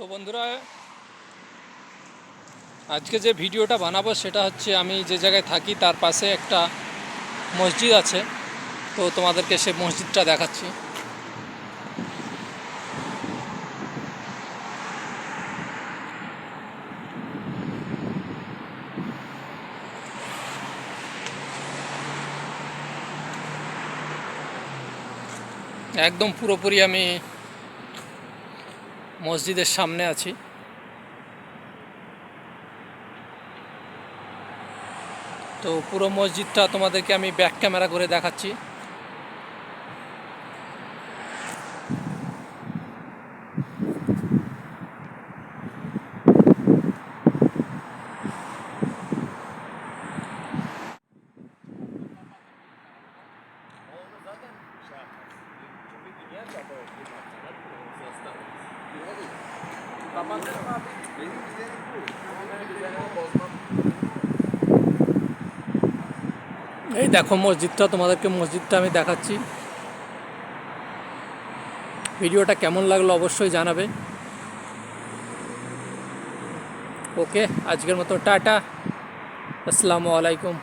তো বন্ধুরা, আজকে যে ভিডিওটা বানাবো সেটা হচ্ছে আমি যে জায়গায় থাকি তার পাশে একটা মসজিদ আছে। তো তোমাদেরকে সে মসজিদটা দেখাচ্ছি। একদম পুরোপুরি আমি মসজিদের সামনে আছি। তো পুরো মসজিদটা তোমাদেরকে আমি ব্যাক ক্যামেরা করে দেখাচ্ছি। এই দেখো মসজিদটা, তোমাদেরকে মসজিদটা আমি দেখাচ্ছি। ভিডিওটা কেমন লাগল অবশ্যই জানাবে। ওকে, আজকের মতো টাটা। আসসালামু আলাইকুম।